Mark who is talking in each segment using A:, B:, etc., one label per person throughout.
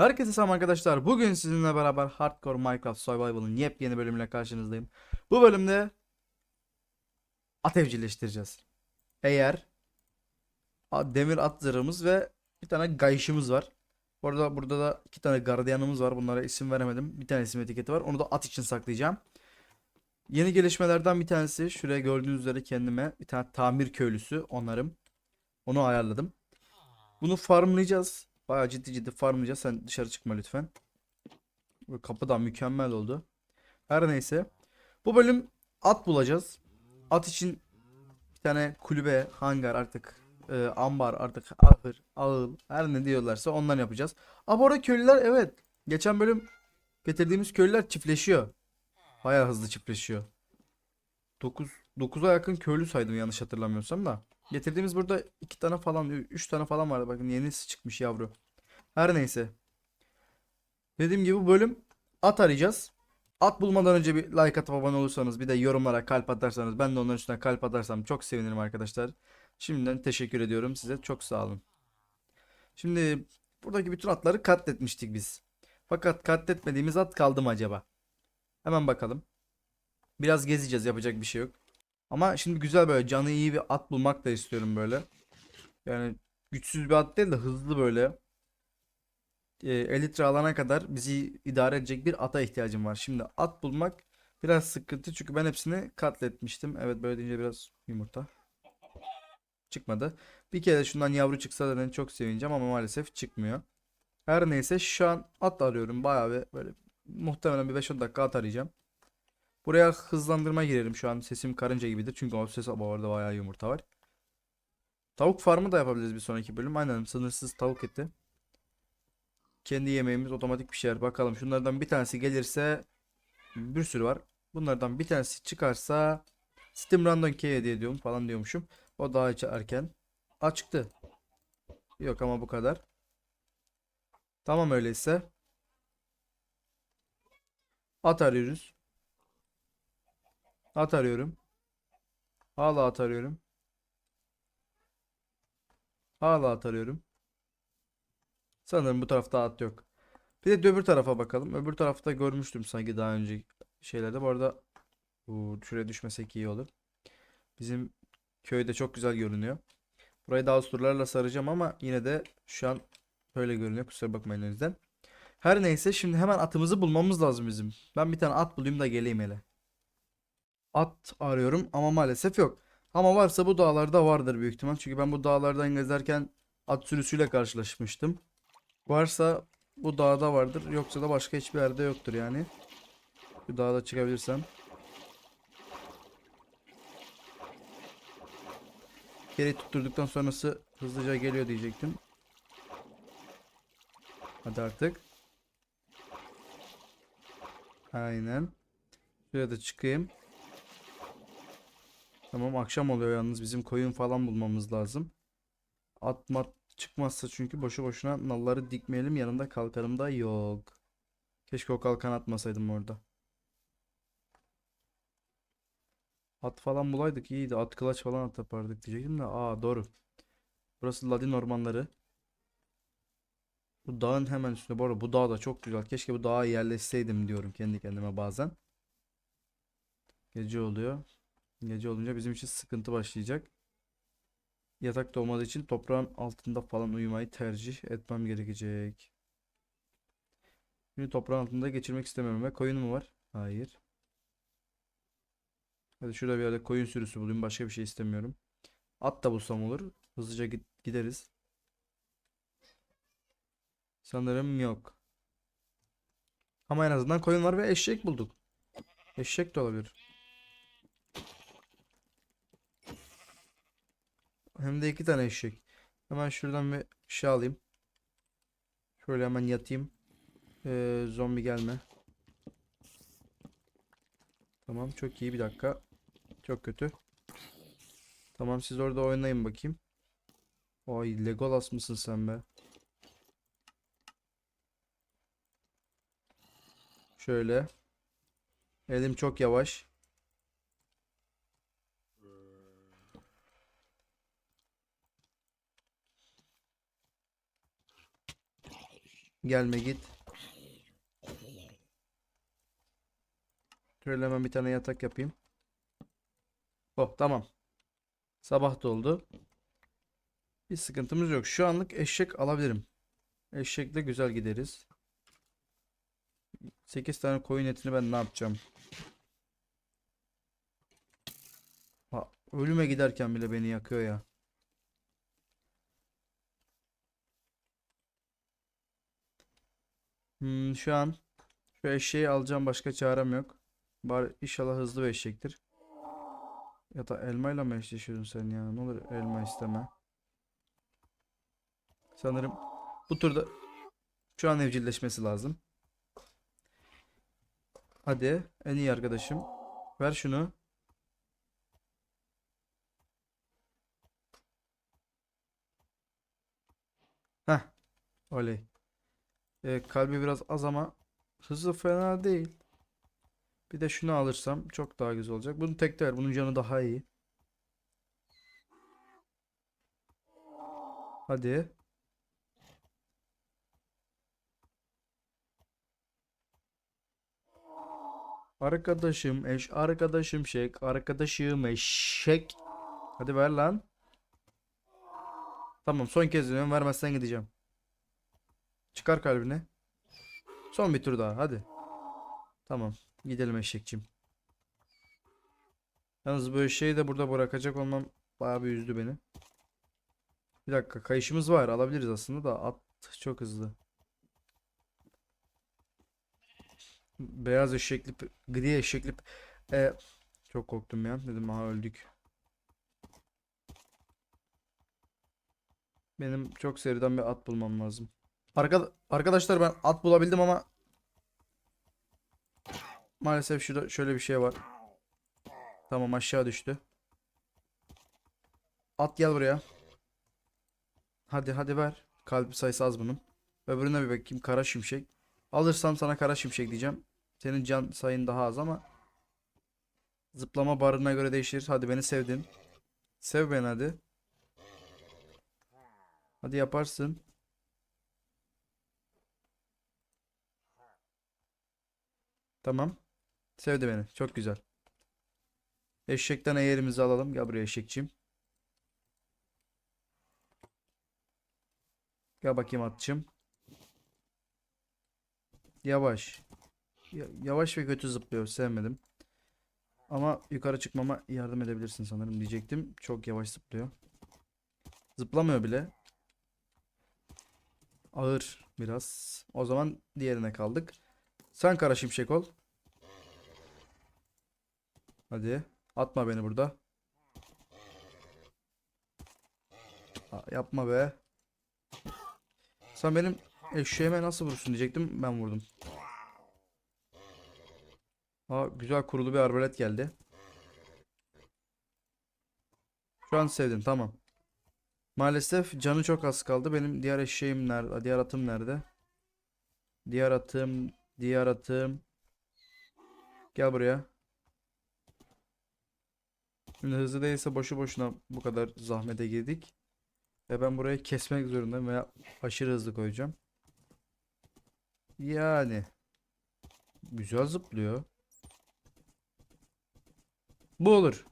A: Herkese selam arkadaşlar. Bugün sizinle beraber Hardcore Minecraft Survival'ın yepyeni bölümüyle karşınızdayım. Bu bölümde at evcilleştireceğiz. Eğer demir at zırhımız ve bir tane gayışımız var. Burada burada da iki tane gardiyanımız var. Bunlara isim veremedim. Bir tane isim etiketi var. Onu da at için saklayacağım. Yeni gelişmelerden bir tanesi şuraya gördüğünüz üzere kendime bir tane tamir köylüsü onarım. Onu ayarladım. Bunu farmlayacağız. Bayağı ciddi ciddi farmlayacağız. Sen dışarı çıkma lütfen. Bu kapı da mükemmel oldu. Her neyse. Bu bölüm at bulacağız. At için bir tane kulübe, hangar artık e, ambar artık ahır, ağıl her ne diyorlarsa ondan yapacağız. Aa köylüler evet. Geçen bölüm getirdiğimiz köylüler çiftleşiyor. Bayağı hızlı çiftleşiyor. 9 9'a yakın köylü saydım yanlış hatırlamıyorsam da. Getirdiğimiz burada iki tane falan, üç tane falan vardı. Bakın yenisi çıkmış yavru. Her neyse. Dediğim gibi bu bölüm at arayacağız. At bulmadan önce bir like atıp abone olursanız bir de yorumlara kalp atarsanız ben de onların üstüne kalp atarsam çok sevinirim arkadaşlar. Şimdiden teşekkür ediyorum size. Çok sağ olun. Şimdi buradaki bütün atları katletmiştik biz. Fakat katletmediğimiz at kaldı mı acaba? Hemen bakalım. Biraz gezeceğiz yapacak bir şey yok. Ama şimdi güzel böyle canı iyi bir at bulmak da istiyorum böyle. Yani güçsüz bir at değil de hızlı böyle. E, elitre alana kadar bizi idare edecek bir ata ihtiyacım var. Şimdi at bulmak biraz sıkıntı çünkü ben hepsini katletmiştim. Evet böyle deyince biraz yumurta. Çıkmadı. Bir kere şundan yavru çıksa zaten çok sevineceğim ama maalesef çıkmıyor. Her neyse şu an at arıyorum. Bayağı bir böyle muhtemelen bir 5-10 dakika at arayacağım. Buraya hızlandırma girerim şu an. Sesim karınca gibidir. Çünkü o ses orada bayağı yumurta var. Tavuk farmı da yapabiliriz bir sonraki bölüm. Aynen sınırsız tavuk eti. Kendi yemeğimiz otomatik pişer. Bakalım şunlardan bir tanesi gelirse bir sürü var. Bunlardan bir tanesi çıkarsa Steam Random Key hediye ediyorum falan diyormuşum. O daha erken. Aa çıktı. Yok ama bu kadar. Tamam öyleyse. At arıyoruz. At arıyorum. Hala at arıyorum. Hala at arıyorum. Sanırım bu tarafta at yok. Bir de öbür tarafa bakalım. Öbür tarafta görmüştüm sanki daha önce şeylerde. Bu arada bu şuraya düşmesek iyi olur. Bizim köyde çok güzel görünüyor. Burayı daha surlarla saracağım ama yine de şu an böyle görünüyor. Kusura bakmayın o yüzden. Her neyse şimdi hemen atımızı bulmamız lazım bizim. Ben bir tane at bulayım da geleyim hele. At arıyorum ama maalesef yok. Ama varsa bu dağlarda vardır büyük ihtimal. Çünkü ben bu dağlardan gezerken at sürüsüyle karşılaşmıştım. Varsa bu dağda vardır. Yoksa da başka hiçbir yerde yoktur yani. Bu dağda çıkabilirsem. Geri tutturduktan sonrası hızlıca geliyor diyecektim. Hadi artık. Aynen. Şuraya da çıkayım. Tamam akşam oluyor yalnız bizim koyun falan bulmamız lazım. At mat çıkmazsa çünkü boşu boşuna nalları dikmeyelim yanında kalkanım da yok. Keşke o kalkan atmasaydım orada. At falan bulaydık iyiydi. At kılıç falan at yapardık diyecektim de. Aa doğru. Burası Ladin ormanları. Bu dağın hemen üstünde. Bu arada bu dağ da çok güzel. Keşke bu dağa yerleşseydim diyorum kendi kendime bazen. Gece oluyor. Gece olunca bizim için sıkıntı başlayacak. Yatakta olmadığı için toprağın altında falan uyumayı tercih etmem gerekecek. Şimdi toprağın altında geçirmek istemiyorum ve koyun mu var? Hayır. Hadi şurada bir yerde koyun sürüsü bulayım. Başka bir şey istemiyorum. At da bulsam olur. Hızlıca gideriz. Sanırım yok. Ama en azından koyun var ve eşek bulduk. Eşek de olabilir. Hem de iki tane eşek. Hemen şuradan bir şey alayım. Şöyle hemen yatayım. Ee, zombi gelme. Tamam çok iyi bir dakika. Çok kötü. Tamam siz orada oynayın bakayım. Ay Legolas mısın sen be? Şöyle. Elim çok yavaş. Gelme git. Şöyle hemen bir tane yatak yapayım. Oh tamam. Sabah da oldu. Bir sıkıntımız yok. Şu anlık eşek alabilirim. Eşekle güzel gideriz. 8 tane koyun etini ben ne yapacağım? Ha, ölüme giderken bile beni yakıyor ya. Hmm, şu an şu eşeği alacağım başka çarem yok. Bari inşallah hızlı bir eşektir. Ya da elmayla mı eşleşiyorsun sen ya? Ne olur elma isteme. Sanırım bu turda şu an evcilleşmesi lazım. Hadi en iyi arkadaşım. Ver şunu. Heh. Oley. Ee, kalbi biraz az ama hızı fena değil. Bir de şunu alırsam çok daha güzel olacak. Bunu tek ver. Bunun canı daha iyi. Hadi. Arkadaşım eş, arkadaşım şek, arkadaşım eşek. Hadi ver lan. Tamam son kez dönüyorum. Vermezsen gideceğim. Çıkar kalbini. Son bir tur daha hadi. Tamam. Gidelim eşekçim. Yalnız bu eşeği de burada bırakacak olmam bayağı bir üzdü beni. Bir dakika kayışımız var alabiliriz aslında da at çok hızlı. Beyaz eşekli p- gri eşekli p- e, çok korktum ya dedim aha öldük. Benim çok seriden bir at bulmam lazım. Arka, arkadaşlar ben at bulabildim ama maalesef şurada şöyle bir şey var. Tamam aşağı düştü. At gel buraya. Hadi hadi ver. Kalp sayısı az bunun. Öbürüne bir bakayım. Kara şimşek. Alırsam sana kara şimşek diyeceğim. Senin can sayın daha az ama zıplama barına göre değişir. Hadi beni sevdin. Sev beni hadi. Hadi yaparsın. Tamam. Sevdi beni. Çok güzel. Eşekten eğerimizi alalım. Gel buraya eşekçim. Gel bakayım atçım. Yavaş. Ya- yavaş ve kötü zıplıyor. Sevmedim. Ama yukarı çıkmama yardım edebilirsin sanırım diyecektim. Çok yavaş zıplıyor. Zıplamıyor bile. Ağır biraz. O zaman diğerine kaldık. Sen kara şimşek ol. Hadi. Atma beni burada. Aa, yapma be. Sen benim eşeğime nasıl vurursun diyecektim. Ben vurdum. Aa, güzel kurulu bir arbalet geldi. Şu an sevdim. Tamam. Maalesef canı çok az kaldı. Benim diğer eşeğim nerede? Diğer atım nerede? Diğer atım, diğer atım. Gel buraya. Şimdi hızlı değilse boşu boşuna bu kadar zahmete girdik. Ve ben burayı kesmek zorundayım veya aşırı hızlı koyacağım. Yani. Güzel zıplıyor. Bu olur.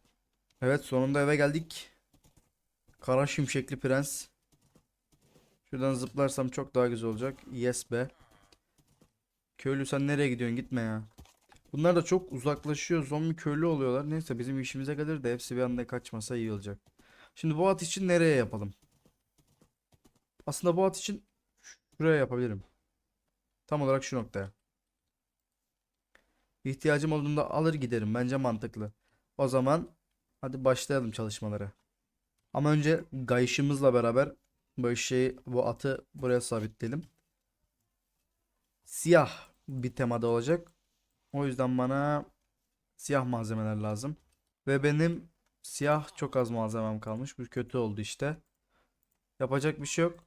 A: Evet sonunda eve geldik. Kara şimşekli prens. Şuradan zıplarsam çok daha güzel olacak. Yes be. Köylü sen nereye gidiyorsun? Gitme ya. Bunlar da çok uzaklaşıyor. Zombi köylü oluyorlar. Neyse bizim işimize gelir de hepsi bir anda kaçmasa iyi olacak. Şimdi bu at için nereye yapalım? Aslında bu at için şuraya yapabilirim. Tam olarak şu noktaya. İhtiyacım olduğunda alır giderim. Bence mantıklı. O zaman hadi başlayalım çalışmalara. Ama önce gayışımızla beraber bu şeyi bu atı buraya sabitleyelim. Siyah bir temada olacak. O yüzden bana siyah malzemeler lazım. Ve benim siyah çok az malzemem kalmış. Bu kötü oldu işte. Yapacak bir şey yok.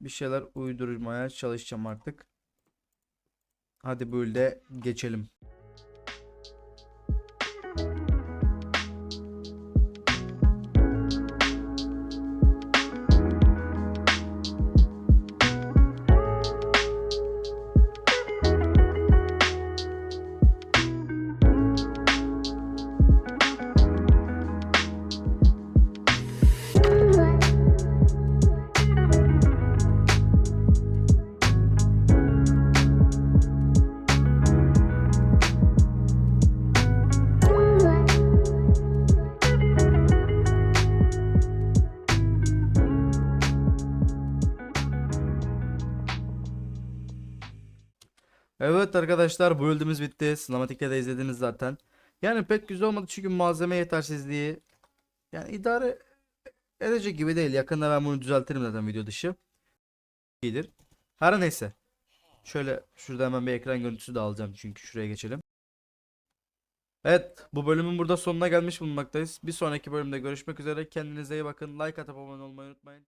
A: Bir şeyler uydurmaya çalışacağım artık. Hadi böyle geçelim. Evet arkadaşlar bu bölümümüz bitti. Sinematikte de izlediniz zaten. Yani pek güzel olmadı çünkü malzeme yetersizliği yani idare edecek gibi değil. Yakında ben bunu düzeltirim zaten video dışı. İyidir. Her neyse. Şöyle şurada hemen bir ekran görüntüsü de alacağım çünkü şuraya geçelim. Evet, bu bölümün burada sonuna gelmiş bulunmaktayız. Bir sonraki bölümde görüşmek üzere. Kendinize iyi bakın. Like atıp abone olmayı unutmayın.